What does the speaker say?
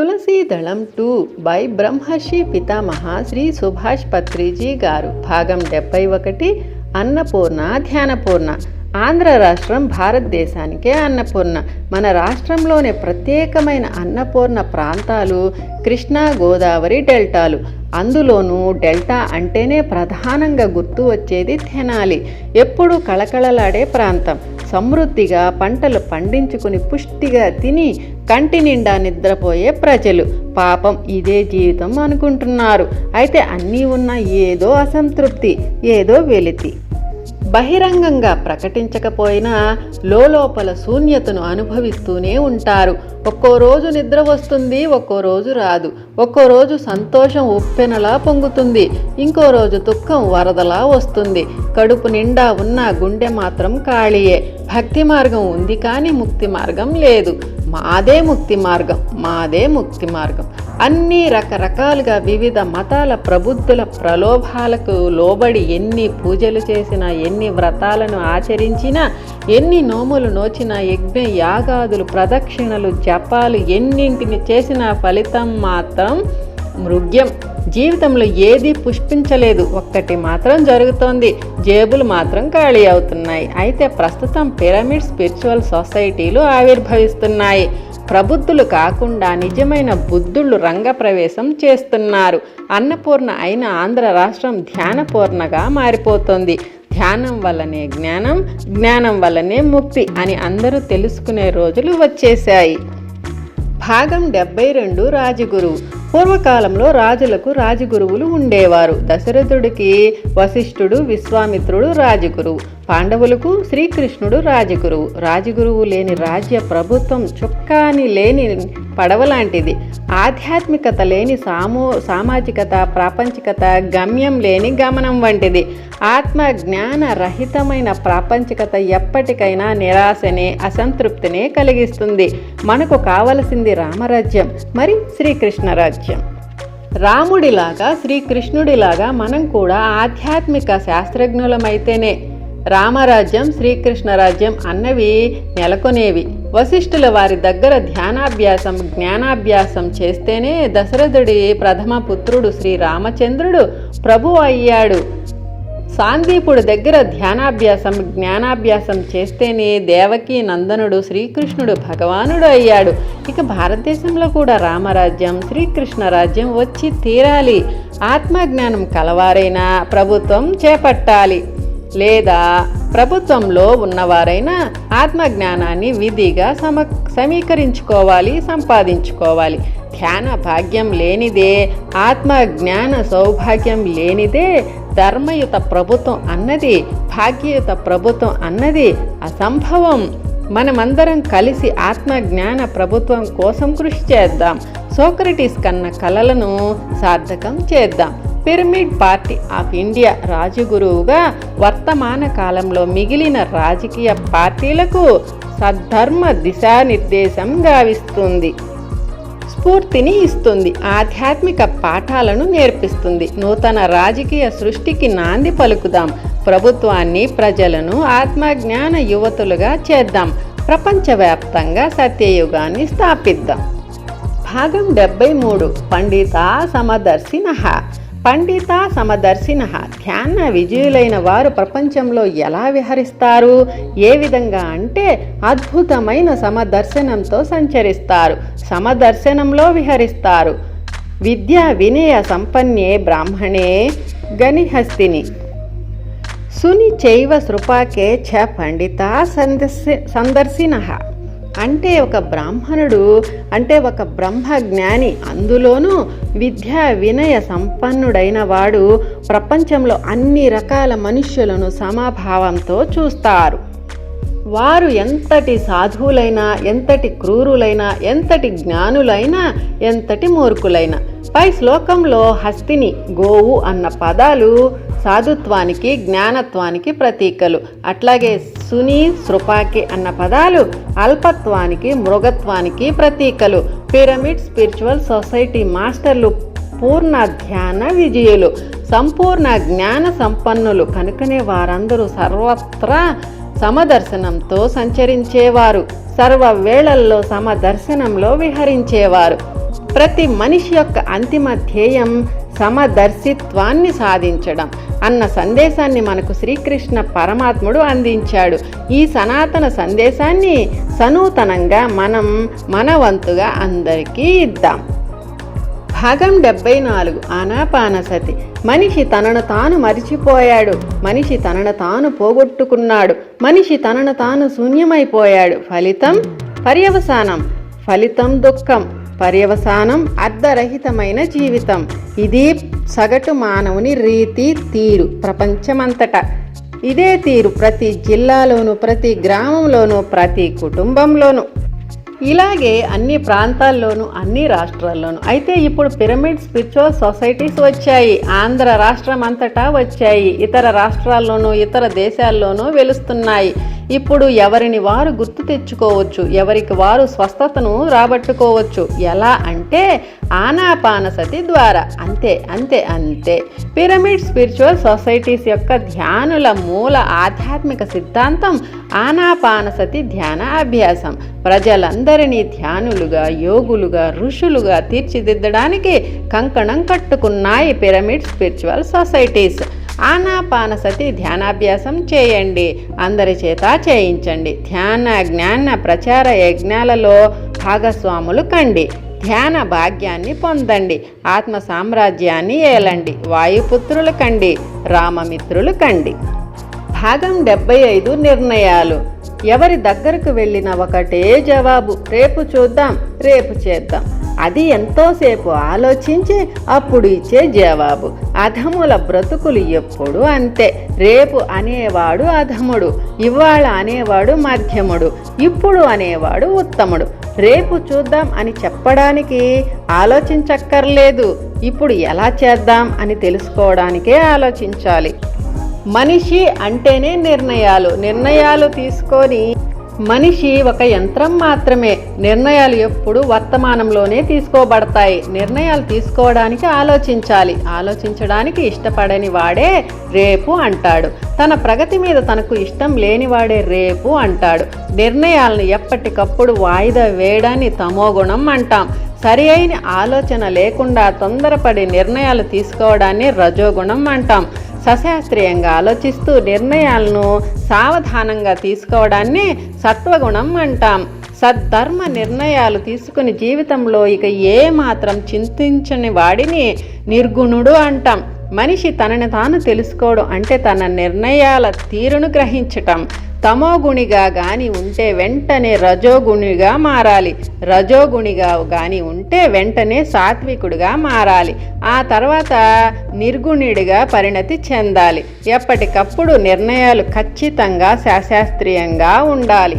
Tulasidalam two by బ్రహ్మర్షి పితామహ శ్రీ సుభాష్ పత్రిజీ గారు భాగం డెబ్బై ఒకటి అన్నపూర్ణ ధ్యానపూర్ణ ఆంధ్ర రాష్ట్రం భారతదేశానికే అన్నపూర్ణ. మన రాష్ట్రంలోనే ప్రత్యేకమైన అన్నపూర్ణ ప్రాంతాలు కృష్ణా గోదావరి డెల్టాలు. అందులోనూ డెల్టా అంటేనే ప్రధానంగా గుర్తు వచ్చేది తెనాలి. ఎప్పుడు కళకళలాడే ప్రాంతం. సమృద్ధిగా పంటలు పండించుకుని పుష్టిగా తిని కంటి నిండా నిద్రపోయే ప్రజలు. పాపం ఇదే జీవితం అనుకుంటున్నారు. అయితే అన్నీ ఉన్న ఏదో అసంతృప్తి ఏదో వెలితి. బహిరంగంగా ప్రకటించకపోయినా లోపల శూన్యతను అనుభవిస్తూనే ఉంటారు. ఒక్కో రోజు నిద్ర వస్తుంది ఒక్కో రోజు రాదు. ఒక్కో రోజు సంతోషం ఉప్పెనలా పొంగుతుంది. ఇంకో రోజు దుఃఖం వరదలా వస్తుంది. కడుపు నిండా ఉన్న గుండె మాత్రం ఖాళీయే. భక్తి మార్గం ఉంది కానీ ముక్తి మార్గం లేదు. మాదే ముక్తి మార్గం మాదే ముక్తి మార్గం. అన్ని రకరకాలుగా వివిధ మతాల ప్రబుద్ధుల ప్రలోభాలకు లోబడి ఎన్ని పూజలు చేసినా ఎన్ని వ్రతాలను ఆచరించినా ఎన్ని నోములు నోచినా యజ్ఞ యాగాదులు ప్రదక్షిణలు జపాలు ఎన్నింటిని చేసినా ఫలితం మాత్రం మృగ్యం. జీవితంలో ఏది పుష్పించలేదు ఒక్కటి మాత్రం జరుగుతోంది. జేబులు మాత్రం ఖాళీ అవుతున్నాయి. అయితే ప్రస్తుతం పిరమిడ్ స్పిరిచువల్ సొసైటీలు ఆవిర్భవిస్తున్నాయి. ప్రబుద్ధులు కాకుండా నిజమైన బుద్ధుళ్ళు రంగప్రవేశం చేస్తున్నారు. అన్నపూర్ణ అయిన ఆంధ్ర రాష్ట్రం ధ్యానపూర్ణగా మారిపోతుంది. ధ్యానం వల్లనే జ్ఞానం జ్ఞానం వల్లనే ముక్తి అని అందరూ తెలుసుకునే రోజులు వచ్చేశాయి. భాగం డెబ్బై రెండు రాజగురువు పూర్వకాలంలో రాజులకు రాజగురువులు ఉండేవారు. దశరథుడికి వశిష్ఠుడు విశ్వామిత్రుడు రాజగురువు. పాండవులకు శ్రీకృష్ణుడు రాజగురువు. రాజగురువు లేని రాజ్య ప్రభుత్వం చుక్కాని లేని పడవలాంటిది ఆధ్యాత్మికత లేని సామూ సామాజికత ప్రాపంచికత గమ్యం లేని గమనం వంటిది. ఆత్మ జ్ఞాన రహితమైన ప్రాపంచికత ఎప్పటికైనా నిరాశనే అసంతృప్తినే కలిగిస్తుంది. మనకు కావలసింది రామరాజ్యం. మరి శ్రీకృష్ణ సత్యం రాముడిలాగా శ్రీకృష్ణుడిలాగా మనం కూడా ఆధ్యాత్మిక శాస్త్రజ్ఞులమైతేనే రామరాజ్యం శ్రీకృష్ణ రాజ్యం అన్నవి నెలకొనేవి. వశిష్ఠుల వారి దగ్గర ధ్యానాభ్యాసం జ్ఞానాభ్యాసం చేస్తేనే దశరథుడి ప్రథమ పుత్రుడు శ్రీరామచంద్రుడు ప్రభు అయ్యాడు సాందీపుడి దగ్గర ధ్యానాభ్యాసం జ్ఞానాభ్యాసం చేస్తేనే దేవకి నందనుడు శ్రీకృష్ణుడు భగవానుడు అయ్యాడు. ఇక భారతదేశంలో కూడా రామరాజ్యం శ్రీకృష్ణ రాజ్యం వచ్చి తీరాలి. ఆత్మజ్ఞానం కలవారైనా ప్రభుత్వం చేపట్టాలి. లేదా ప్రభుత్వంలో ఉన్నవారైనా ఆత్మజ్ఞానాన్ని విధిగా సమ సమీకరించుకోవాలి సంపాదించుకోవాలి. ధ్యాన భాగ్యం లేనిదే ఆత్మజ్ఞాన సౌభాగ్యం లేనిదే ధర్మయుత ప్రభుత్వం అన్నది భాగ్యయుత ప్రభుత్వం అన్నది అసంభవం. మనమందరం కలిసి ఆత్మజ్ఞాన ప్రభుత్వం కోసం కృషి చేద్దాం. సోక్రటీస్ కన్న కలలను సార్థకం చేద్దాం. పిరమిడ్ పార్టీ ఆఫ్ ఇండియా రాజగురువుగా వర్తమాన కాలంలో మిగిలిన రాజకీయ పార్టీలకు సద్ధర్మ దిశానిర్దేశం గావిస్తుంది. స్ఫూర్తిని ఇస్తుంది. ఆధ్యాత్మిక పాఠాలను నేర్పిస్తుంది. నూతన రాజకీయ సృష్టికి నాంది పలుకుదాం. ప్రభుత్వాన్ని ప్రజలను ఆత్మజ్ఞాన యువతులుగా చేద్దాం. ప్రపంచవ్యాప్తంగా సత్యయుగాన్ని స్థాపిద్దాం. భాగం డెబ్బై మూడు. పండిత సమదర్శినహ పండిత సమదర్శిన ధ్యాన విజయులైన వారు ప్రపంచంలో ఎలా విహరిస్తారు? ఏ విధంగా అంటే అద్భుతమైన సమదర్శనంతో సంచరిస్తారు. సమదర్శనంలో విహరిస్తారు. విద్యా వినయ సంపన్నే బ్రాహ్మణే గనిహస్తిని. సుని చైవ సృపాకే చ పండిత సందర్శి సందర్శిన. అంటే ఒక బ్రాహ్మణుడు అంటే ఒక బ్రహ్మ జ్ఞాని అందులోనూ విద్యా వినయ సంపన్నుడైన వాడు ప్రపంచంలో అన్ని రకాల మనుష్యులను సమభావంతో చూస్తారు. వారు ఎంతటి సాధువులైనా ఎంతటి క్రూరులైనా ఎంతటి జ్ఞానులైనా ఎంతటి మూర్ఖులైనా పై శ్లోకంలో హస్తిని గోవు అన్న పదాలు సాధుత్వానికి జ్ఞానత్వానికి ప్రతీకలు. అట్లాగే సుని సృపాకి అన్న పదాలు అల్పత్వానికి మృగత్వానికి ప్రతీకలు. పిరమిడ్ స్పిరిచువల్ సొసైటీ మాస్టర్లు పూర్ణ ధ్యాన విజయులు. సంపూర్ణ జ్ఞాన సంపన్నులు. కనుకనే వారందరూ సర్వత్రా సమదర్శనంతో సంచరించేవారు. సర్వ వేళల్లో సమదర్శనంలో విహరించేవారు. ప్రతి మనిషి యొక్క అంతిమ ధ్యేయం సమదర్శిత్వాన్ని సాధించడం అన్న సందేశాన్ని మనకు శ్రీకృష్ణ పరమాత్ముడు అందించాడు. ఈ సనాతన సందేశాన్ని సనూతనంగా మనం మనవంతుగా అందరికీ ఇద్దాం. భాగం డెబ్బై నాలుగు ఆనాపానసతి మనిషి తనను తాను మరిచిపోయాడు. మనిషి తనను తాను పోగొట్టుకున్నాడు. మనిషి తనను తాను శూన్యమైపోయాడు. ఫలితం పర్యవసానం. ఫలితం దుఃఖం. పర్యవసానం అర్ధరహితమైన జీవితం. ఇది సగటు మానవుని రీతి తీరు ప్రపంచమంతటా. ఇదే తీరు ప్రతి జిల్లాలోనూ ప్రతి గ్రామంలోనూ ప్రతి కుటుంబంలోనూ. ఇలాగే అన్ని ప్రాంతాల్లోనూ అన్ని రాష్ట్రాల్లోనూ. అయితే ఇప్పుడు పిరమిడ్ స్పిరిచువల్ సొసైటీస్ వచ్చాయి. ఆంధ్ర రాష్ట్రం అంతటా వచ్చాయి. ఇతర రాష్ట్రాల్లోనూ ఇతర దేశాల్లోనూ వెలుస్తున్నాయి. ఇప్పుడు ఎవరిని వారు గుర్తు తెచ్చుకోవచ్చు? ఎవరికి వారు స్వస్థతను రాబట్టుకోవచ్చు? ఎలా అంటే ఆనాపానసతి ద్వారా. అంతే అంతే అంతే. పిరమిడ్ స్పిరిచువల్ సొసైటీస్ యొక్క ధ్యానుల మూల ఆధ్యాత్మిక సిద్ధాంతం ఆనాపానసతి ధ్యాన అభ్యాసం. ప్రజలందరినీ ధ్యానులుగా యోగులుగా ఋషులుగా తీర్చిదిద్దడానికి కంకణం కట్టుకున్నాయి పిరమిడ్ స్పిరిచువల్ సొసైటీస్ ఆనాపానసతి ధ్యానాభ్యాసం చేయండి. అందరి చేత చేయించండి. ధ్యాన జ్ఞాన ప్రచార యజ్ఞాలలో భాగస్వాములు కండి. ధ్యాన భాగ్యాన్ని పొందండి. ఆత్మ సామ్రాజ్యాన్ని ఏలండి. వాయుపుత్రులు కండి. రామమిత్రులు కండి. భాగం డెబ్బై ఐదు నిర్ణయాలు. ఎవరి దగ్గరకు వెళ్ళిన ఒకటే జవాబు. రేపు చూద్దాం. రేపు చేద్దాం. అది ఎంతోసేపు ఆలోచించి అప్పుడు ఇచ్చే జవాబు. అధముల బ్రతుకులు ఎప్పుడు అంతే. రేపు అనేవాడు అధముడు ఇవాళ అనేవాడు మధ్యముడు ఇప్పుడు అనేవాడు ఉత్తముడు. రేపు చూద్దాం అని చెప్పడానికి ఆలోచించక్కర్లేదు. ఇప్పుడు ఎలా చేద్దాం అని తెలుసుకోవడానికే ఆలోచించాలి. మనిషి అంటేనే నిర్ణయాలు. నిర్ణయాలు తీసుకొని మనిషి ఒక యంత్రం మాత్రమే. నిర్ణయాలు ఎప్పుడు వర్తమానంలోనే తీసుకోబడతాయి. నిర్ణయాలు తీసుకోవడానికి ఆలోచించాలి. ఆలోచించడానికి ఇష్టపడని వాడే రేపు అంటాడు. తన ప్రగతి మీద తనకు ఇష్టం లేనివాడే రేపు అంటాడు. నిర్ణయాలను ఎప్పటికప్పుడు వాయిదా వేయడాన్ని తమోగుణం అంటాం. సరి అయిన ఆలోచన లేకుండా తొందరపడి నిర్ణయాలు తీసుకోవడాన్ని రజోగుణం అంటాం. సశాస్త్రీయంగా ఆలోచిస్తూ నిర్ణయాలను సావధానంగా తీసుకోవడాన్ని సత్వగుణం అంటాం. సద్ధర్మ నిర్ణయాలు తీసుకుని జీవితంలో ఇక ఏ మాత్రం చింతించని వాడిని నిర్గుణుడు అంటాం. మనిషి తనని తాను తెలుసుకోవడం అంటే తన నిర్ణయాల తీరును గ్రహించటం. తమోగుణిగా గాని ఉంటే వెంటనే రజోగుణిగా మారాలి. రజోగుణిగా గాని ఉంటే వెంటనే సాత్వికుడిగా మారాలి. ఆ తర్వాత నిర్గుణుడిగా పరిణతి చెందాలి. ఎప్పటికప్పుడు నిర్ణయాలు ఖచ్చితంగా శాస్త్రీయంగా ఉండాలి.